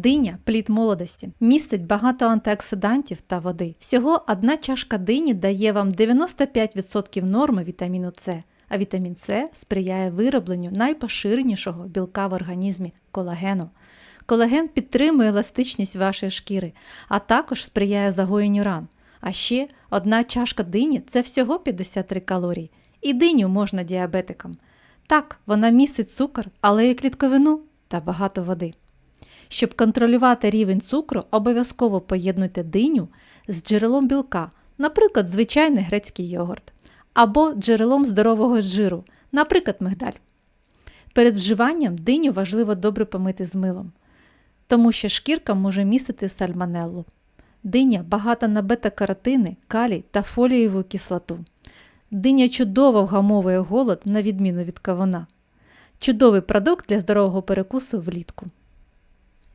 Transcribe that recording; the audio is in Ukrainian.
Диня плід молодості, містить багато антиоксидантів та води. Всього одна чашка дині дає вам 95% норми вітаміну С, а вітамін С сприяє виробленню найпоширенішого білка в організмі колагену. Колаген підтримує еластичність вашої шкіри, а також сприяє загоєнню ран. А ще одна чашка дині це всього 53 калорії. І диню можна діабетикам. Так, вона містить цукор, але і клітковину та багато води. Щоб контролювати рівень цукру, обов'язково поєднуйте диню з джерелом білка, наприклад, звичайний грецький йогурт, або джерелом здорового жиру, наприклад, мигдаль. Перед вживанням диню важливо добре помити з милом, тому що шкірка може містити сальмонеллу. Диня багата на бета-каротини, калій та фолієву кислоту. Диня чудово вгамовує голод, на відміну від кавуна. Чудовий продукт для здорового перекусу влітку.